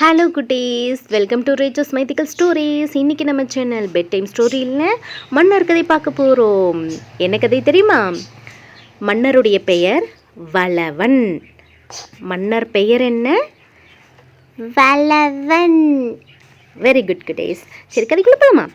Hello குட்டீஸ். Welcome to ரேஜஸ் mythical stories இன்னைக்கு நம்ம சேனல் பெட் டைம் ஸ்டோரியில் மன்னர் கதை பார்க்க போகிறோம் என்ன கதை தெரியுமா? மன்னருடைய பெயர் வளவன். மன்னர் பெயர் என்ன? வளவன். வெரி குட் குட்டீஸ். சரி கதைக்குள்ள போலாமா?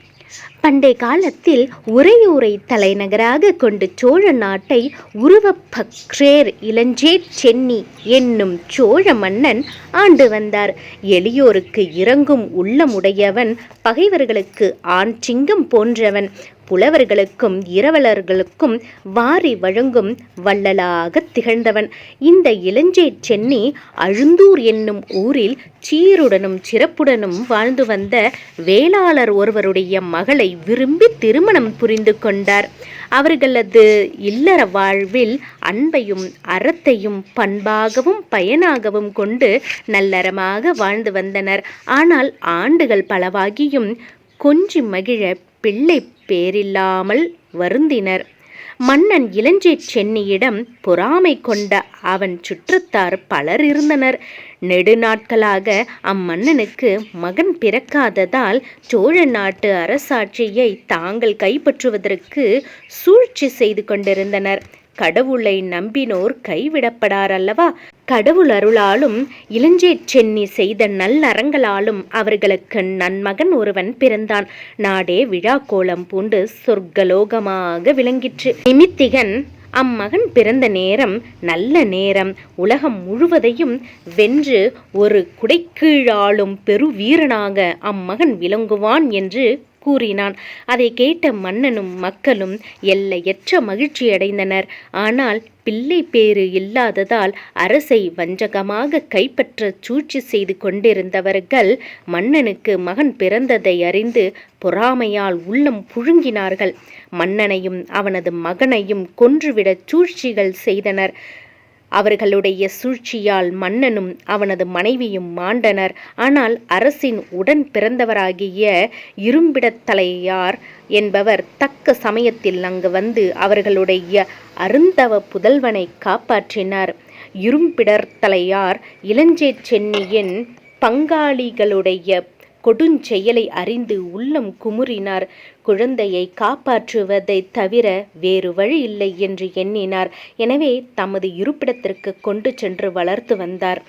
பண்டைய காலத்தில் உறையூரை தலைநகராக கொண்டு சோழ நாட்டை உருவப்பக்ரேர் இளஞ்சேட் சென்னி என்னும் சோழ மன்னன் ஆண்டு வந்தார். எளியோருக்கு இறங்கும் உள்ளமுடையவன் பகைவர்களுக்கு ஆண் சிங்கம் போன்றவன். புலவர்களுக்கும் இரவலர்களுக்கும் வாரி வழங்கும் வள்ளலாக திகழ்ந்தவன். இந்த இளஞ்சே சென்னி அழுந்தூர் என்னும் ஊரில் சீருடனும் சிறப்புடனும் வாழ்ந்து வந்த வேளாளர் ஒருவருடைய மகளை விரும்பி திருமணம் புரிந்து கொண்டார். அவர்களது இல்லற வாழ்வில் அன்பையும் அறத்தையும் பண்பாகவும் பயனாகவும் கொண்டு நல்லறமாக வாழ்ந்து வந்தனர். ஆனால் ஆண்டுகள் பலவாகியும் கொஞ்சி மகிழ பிள்ளை பேரில்லாமல் வருந்தினர். மன்னன் இளஞ்சை சென்னியிடம் பொறாமை கொண்ட அவன் சுற்றத்தார் பலர் இருந்தனர். நெடுநாட்களாக அம்மன்னனுக்கு மகன் பிறக்காததால் சோழ நாட்டு அரசாட்சியை தாங்கள் கைப்பற்றுவதற்கு சூழ்ச்சி செய்து கொண்டிருந்தனர். கடவுளை நம்பினோர் கைவிடப்படார் அல்லவா கடவுள் அருளாலும் இளஞ்சே சென்னி செய்த நல்லறங்களாலும் அவர்களுக்கு நன்மகன் ஒருவன் பிறந்தான். நாடே விழா கோலம் பூண்டு சொர்க்கலோகமாக விளங்கிற்று. நிமித்திகன் அம்மகன் பிறந்த நேரம் நல்ல நேரம். உலகம் முழுவதையும் வென்று ஒரு குடைக்கீழாளும் பெருவீரனாக அம்மகன் விளங்குவான் என்று கூறினான். அதை கேட்ட மன்னனும் மக்களும் எல்லையற்ற மகிழ்ச்சியடைந்தனர். ஆனால் பிள்ளை பேறு இல்லாததால் அரசை வஞ்சகமாக கைப்பற்ற சூழ்ச்சி செய்து கொண்டிருந்தவர்கள் மன்னனுக்கு மகன் பிறந்ததை அறிந்து பொறாமையால் உள்ளம் புழுங்கினார்கள். மன்னனையும் அவனது மகனையும் கொன்றுவிட சூழ்ச்சிகள் செய்தனர். அவர்களுடைய சூழ்ச்சியால் மன்னனும் அவனது மனைவியும் மாண்டனர். ஆனால் அரசின் உடன் பிறந்தவராகிய இரும்பிடத்தலையார் என்பவர் தக்க சமயத்தில் அங்கு வந்து அவர்களுடைய அருந்தவ புதல்வனை காப்பாற்றினார். இரும்பிடர்த்தலையார் இளஞ்சே சென்னியின் பங்காளிகளுடைய கொடுஞ்செயலை அறிந்து உள்ளம் குமுறினார். குழந்தையை காப்பாற்றுவதை தவிர வேறு வழி இல்லை என்று எண்ணினார். எனவே தமது இருப்பிடத்திற்கு கொண்டு சென்று வளர்த்து வந்தார்.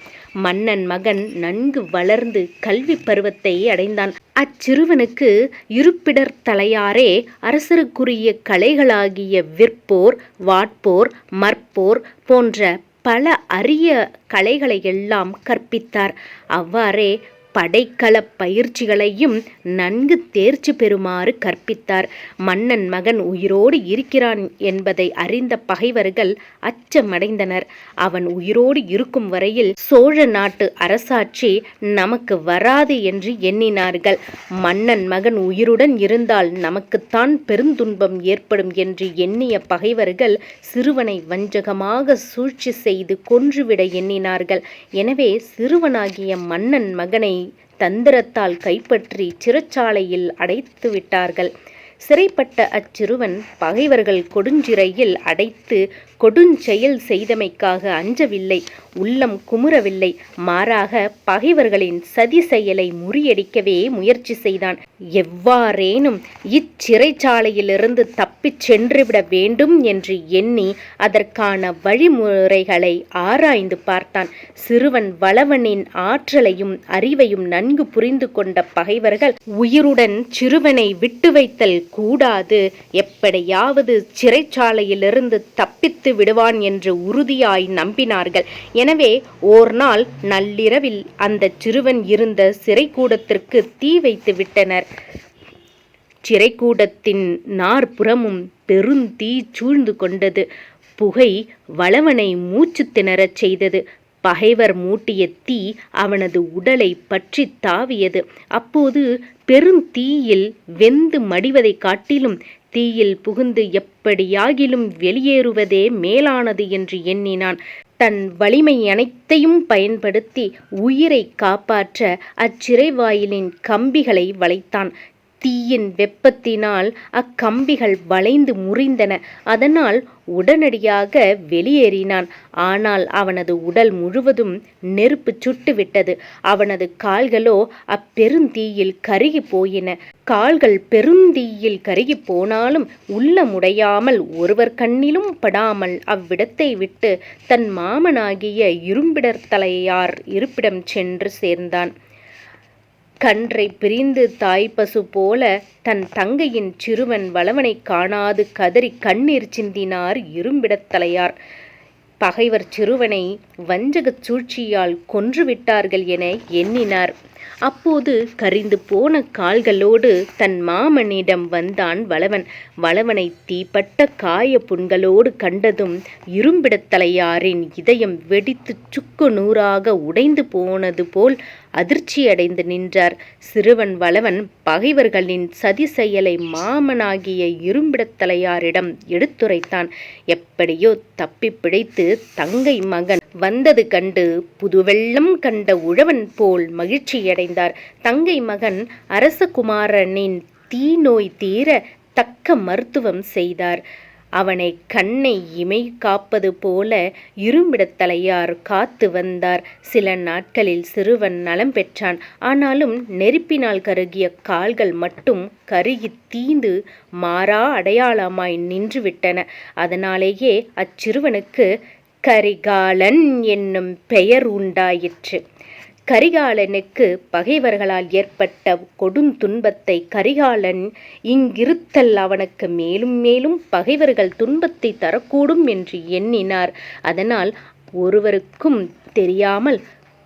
மன்னன் மகன் நன்கு வளர்ந்து கல்வி பருவத்தை அடைந்தான். அச்சிறுவனுக்கு இருப்பிடர் தலையாரே அரசருக்குரிய கலைகளாகிய விற்போர் வாட்போர் மற்போர் போன்ற பல அரிய கலைகளை எல்லாம் கற்பித்தார். அவ்வாறே படைக்கல பயிற்சிகளையும் நன்கு தேர்ச்சி பெறுமாறு கற்பித்தார். மன்னன் மகன் உயிரோடு இருக்கிறான் என்பதை அறிந்த பகைவர்கள் அச்சமடைந்தனர். அவன் உயிரோடு இருக்கும் வரையில் சோழ நாட்டு அரசாட்சி நமக்கு வராது என்று எண்ணினார்கள். மன்னன் மகன் உயிருடன் இருந்தால் நமக்குத்தான் பெருந்துன்பம் ஏற்படும் என்று எண்ணிய பகைவர்கள் சிறுவனை வஞ்சகமாக சூழ்ச்சி செய்து கொன்றுவிட எண்ணினார்கள். எனவே சிறுவனாகிய மன்னன் மகனை தந்திரத்தால் கைப்பற்றி சிறைச்சாலையில் அடைத்து விட்டார்கள். சிறைப்பட்ட அச்சிறுவன் பகைவர்கள் கொடுஞ்சிறையில் அடைத்து கொடுஞ்செயல் செய்தமைக்காக அஞ்சவில்லை உள்ளம் குமுறவில்லை. மாறாக பகைவர்களின் சதி செயலை முறியடிக்கவே முயற்சி செய்தான். எவ்வாறேனும் இச்சிறைச்சாலையிலிருந்து தப்பிச் சென்றுவிட வேண்டும் என்று எண்ணி அதற்கான வழிமுறைகளை ஆராய்ந்து பார்த்தான். சிறுவன் வளவனின் ஆற்றலையும் அறிவையும் நன்கு புரிந்து கொண்ட பகைவர்கள் உயிருடன் சிறுவனை விட்டு வைத்தல் கூடாது. எப்படியாவது சிறைச்சாலையிலிருந்து தப்பித்து வைத்து விடுவான் என்று உறுதியாய் நம்பினார்கள். எனவே ஓர் நாள் நள்ளிரவில் அந்த சிறுவன் இருந்த சிறைக்கூடத்திற்கு தீ வைத்து விட்டனர். சிறைக்கூடத்தின் நாற்புறமும் பெருந்தீ சூழ்ந்து கொண்டது. புகை வளவனை மூச்சு திணறச் செய்தது. பகைவர் மூட்டிய தீ அவனது உடலை பற்றி தாவியது. அப்போது பெருந்தீயில் வெந்து மடிவதை காட்டிலும் தீயில் புகுந்து எப்படியாகிலும் வெளியேறுவதே மேலானது என்று எண்ணினான். தன் வலிமை அனைத்தையும் பயன்படுத்தி உயிரை காப்பாற்ற அச்சிறை வாயிலின் கம்பிகளை வளைத்தான். தீயின் வெப்பத்தினால் அக்கம்பிகள் வளைந்து முறிந்தன. அதனால் உடனடியாக வெளியேறினான். ஆனால் அவனது உடல் முழுவதும் நெருப்பு சுட்டுவிட்டது. அவனது கால்களோ அப்பெருந்தீயில் கருகி போயின கால்கள் பெருந்தீயில் கருகி போனாலும் உள்ளமுடையாமல் ஒருவர் கண்ணிலும் படாமல் அவ்விடத்தை விட்டு தன் மாமனாகிய இரும்பிடர்த்தலையார் இருப்பிடம் சென்று சேர்ந்தான். கன்றை பிரிந்து தாய் பசு போல தன் தங்கையின் சிறுவன் வளவனைக் காணாது கதறி கண்ணீர் சிந்தினார் இரும்பிடத்தலையார் பகைவர் சிறுவனை வஞ்சகச் சூழ்ச்சியால் கொன்றுவிட்டார்கள் என எண்ணினார். அப்போது கரிந்து போன கால்களோடு தன் மாமனிடம் வந்தான் வளவன். வளவனை தீப்பட்ட காய புண்களோடு கண்டதும் இரும்பிடத்தலையாரின் இதயம் வெடித்து சுக்கு நூறாக உடைந்து போனது போல் அதிர்ச்சியடைந்து நின்றார். சிறுவன் வளவன் பகைவர்களின் சதி செயலை மாமனாகிய இரும்பிடத்தலையாரிடம் எடுத்துரைத்தான். எப்படியோ தப்பி பிழைத்து தங்கை மகன் வந்தது கண்டு புதுவெள்ளம் கண்ட உழவன் போல் மகிழ்ச்சியடைந்தார். தங்கை மகன் அரசகுமாரனின் தீநோய் தீர தக்க மருத்துவம் செய்தார். அவனை கண்ணை இமை காப்பது போல இரும்பிடத்தலையார் காத்து வந்தார். சில நாட்களில் சிறுவன் நலம் பெற்றான். ஆனாலும் நெருப்பினால் கருகிய கால்கள் மட்டும் கருகி தீந்து மாறா அடையாளமாய் நின்றுவிட்டன. அதனாலேயே அச்சிறுவனுக்கு கரிகாலன் என்னும் பெயர் உண்டாயிற்று. கரிகாலனுக்கு பகைவர்களால் ஏற்பட்ட கொடுந்துன்பத்தை கரிகாலன் இங்கிருத்தல் அவனுக்கு மேலும் மேலும் பகைவர்கள் துன்பத்தை தரக்கூடும் என்று எண்ணினார். அதனால் ஒருவருக்கும் தெரியாமல்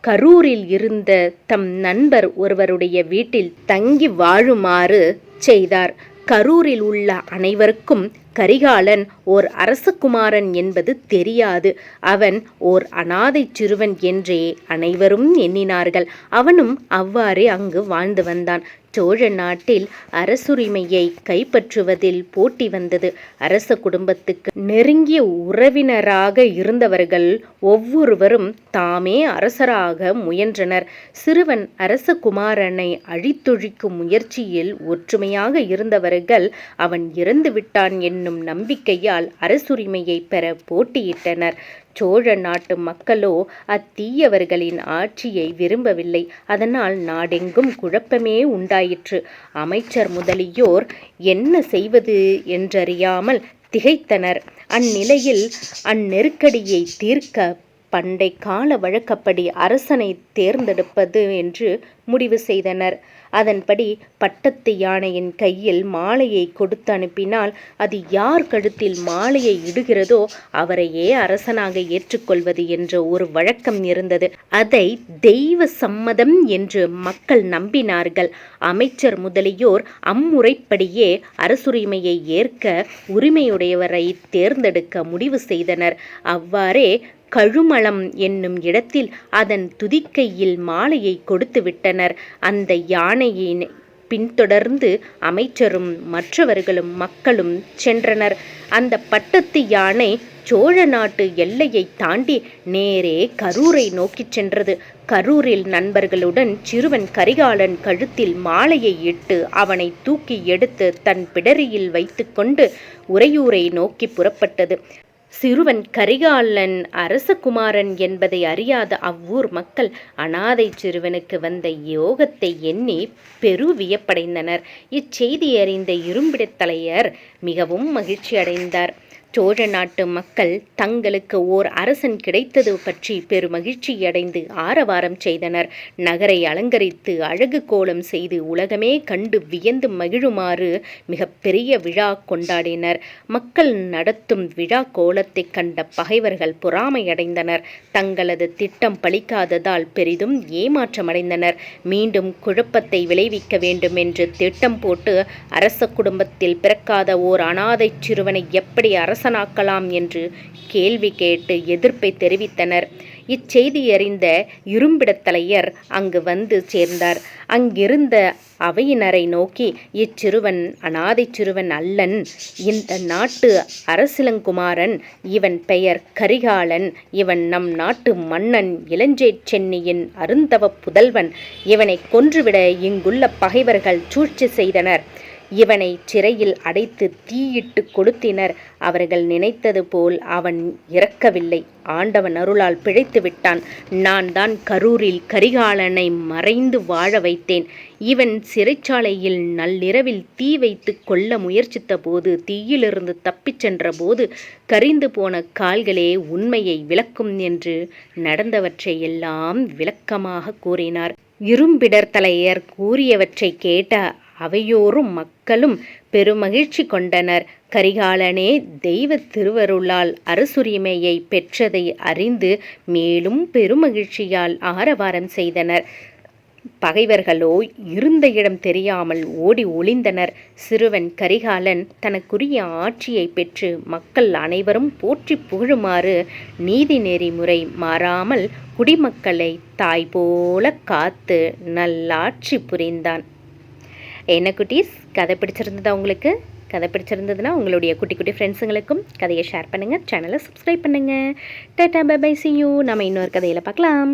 கரூரில் இருந்த தம் நண்பர் ஒருவருடைய வீட்டில் தங்கி வாழுமாறு செய்தார். கரூரில் உள்ள அனைவருக்கும் கரிகாலன் ஓர் அரசகுமாரன் என்பது தெரியாது. அவன் ஓர் அனாதை சிறுவன் என்றே அனைவரும் எண்ணினார்கள். அவனும் அவ்வாறே அங்கு வாழ்ந்து வந்தான். சோழ நாட்டில் அரசுரிமையை கைப்பற்றுவதில் போட்டி வந்தது. அரச குடும்பத்துக்கு நெருங்கிய உறவினராக இருந்தவர்கள் ஒவ்வொருவரும் தாமே அரசராக முயன்றனர். சிறுவன் அரசகுமாரனை அழித்தொழிக்கும் முயற்சியில் ஒற்றுமையாக இருந்தவர்கள் அவன் இறந்து விட்டான் என்னும் நம்பிக்கையால் அரசுரிமையை பெற போட்டியிட்டனர். சோழ நாட்டு மக்களோ அத்தீயவர்களின் ஆட்சியை விரும்பவில்லை. அதனால் நாடெங்கும் குழப்பமே உண்டாயிற்று. அமைச்சர் முதலியோர் என்ன செய்வது என்றறியாமல் திகைத்தனர். அந்நிலையில் அந்நெருக்கடியை தீர்க்க பண்டை கால வழக்கப்படி அரசனை தேர்ந்தெடுப்பது என்று முடிவு செய்தனர். அதன்படி பட்டத்து யானையின் கையில் மாலையை கொடுத்து அனுப்பினால் அது யார் கழுத்தில் மாலையை இடுகிறதோ அவரையே அரசனாக ஏற்றுக்கொள்வது என்ற ஒரு வழக்கம் இருந்தது. அதை தெய்வ சம்மதம் என்று மக்கள் நம்பினார்கள். அமைச்சர் முதலியோர் அம்முறைப்படியே அரசுரிமையை ஏற்க உரிமையுடையவரை தேர்ந்தெடுக்க முடிவு செய்தனர். அவ்வாறே கழுமளம் என்னும் இடத்தில் அதன் துதிக்கையில் மாலையை கொடுத்து விட்டனர். அந்த யானையின் பின்தொடர்ந்து அமைச்சரும் மற்றவர்களும் மக்களும் சென்றனர். அந்த பட்டத்து யானை சோழ நாட்டு எல்லையை தாண்டி நேரே கரூரை நோக்கிச் சென்றது. கரூரில் நண்பர்களுடன் சிறுவன் கரிகாலன் கழுத்தில் மாலையை இட்டு அவனை தூக்கி எடுத்து தன் பிடரியில் வைத்துக்கொண்டு உறையூரை நோக்கி புறப்பட்டது. சிறுவன் கரிகாலன் அரசகுமாரன் என்பதை அறியாத அவ்வூர் மக்கள் அனாதை சிறுவனுக்கு வந்த யோகத்தை எண்ணி பெரு வியப்படைந்தனர். இச்செய்தி அறிந்த இரும்பிடத்தலையர் மிகவும் மகிழ்ச்சி அடைந்தார் சோழ நாட்டு மக்கள் தங்களுக்கு ஓர் அரசன் கிடைத்தது பற்றி பெருமகிழ்ச்சியடைந்து ஆரவாரம் செய்தனர். நகரை அலங்கரித்து அழகு கோலம் செய்து உலகமே கண்டு வியந்து மகிழுமாறு மிகப்பெரிய விழா கொண்டாடினர். மக்கள் நடத்தும் விழா கோலத்தை கண்ட பகைவர்கள் பொறாமையடைந்தனர். தங்களது திட்டம் பலிக்காததால் பெரிதும் ஏமாற்றமடைந்தனர். மீண்டும் குழப்பத்தை விளைவிக்க வேண்டும் என்று திட்டம் போட்டு அரச குடும்பத்தில் பிறக்காத ஓர் அனாதை சிறுவனை எப்படி அரச அரசனாக்கலாம் என்று கேள்வி கேட்டு எதிர்ப்பை தெரிவித்தனர். இச்செய்தி அறிந்த இரும்பிடத்தலையர் அங்கு வந்து சேர்ந்தார். அங்கிருந்த அவையினரை நோக்கி இச்சிறுவன் அனாதை சிறுவன் அல்லன். இந்த நாட்டு அரசிலங்குமாரன். இவன் பெயர் கரிகாலன். இவன் நம் நாட்டு மன்னன். இளஞ்சேட் சென்னியின் அருந்தவ புதல்வன். இவனை கொன்றுவிட இங்குள்ள பகைவர்கள் சூழ்ச்சி செய்தனர். இவனை சிறையில் அடைத்து தீயிட்டு கொளுத்தினர். அவர்கள் நினைத்தது போல் அவன் இறக்கவில்லை. ஆண்டவன் அருளால் பிழைத்து விட்டான். நான் தான் கரூரில் கரிகாலனை மறைந்து வாழ வைத்தேன். இவன் சிறைச்சாலையில் நள்ளிரவில் தீ வைத்து கொல்ல முயற்சித்த போது தீயிலிருந்து தப்பிச் சென்ற போது கரிந்து போன கால்களே உண்மையை விளக்கும் என்று நடந்தவற்றை எல்லாம் விளக்கமாக கூறினார். இரும்பிடர் தலையர் கூறியவற்றை கேட்ட அவையோரும் மக்களும் பெருமகிழ்ச்சி கொண்டனர். கரிகாலனே தெய்வ திருவருளால் அரசுரிமையை பெற்றதை அறிந்து மேலும் பெருமகிழ்ச்சியால் ஆரவாரம் செய்தனர். பகைவர்களோ இருந்த இடம் தெரியாமல் ஓடி ஒளிந்தனர். சிறுவன் கரிகாலன் தனக்குரிய ஆட்சியை பெற்று மக்கள் அனைவரும் போற்றி புகழுமாறு நீதி நெறிமுறை மாறாமல் குடிமக்களை தாய் போல காத்து நல்லாட்சி புரிந்தான். என்ன குட்டீஸ்? கதை பிடிச்சிருந்ததா உங்களுக்கு? கதை பிடிச்சிருந்ததுன்னா உங்களுடைய குட்டி குட்டி ஃப்ரெண்ட்ஸுங்களுக்கும் கதையை ஷேர் பண்ணுங்கள் சேனலை சப்ஸ்கிரைப் பண்ணுங்கள் tata bye bye see you நம்ம இன்னொரு கதையில் பார்க்கலாம்.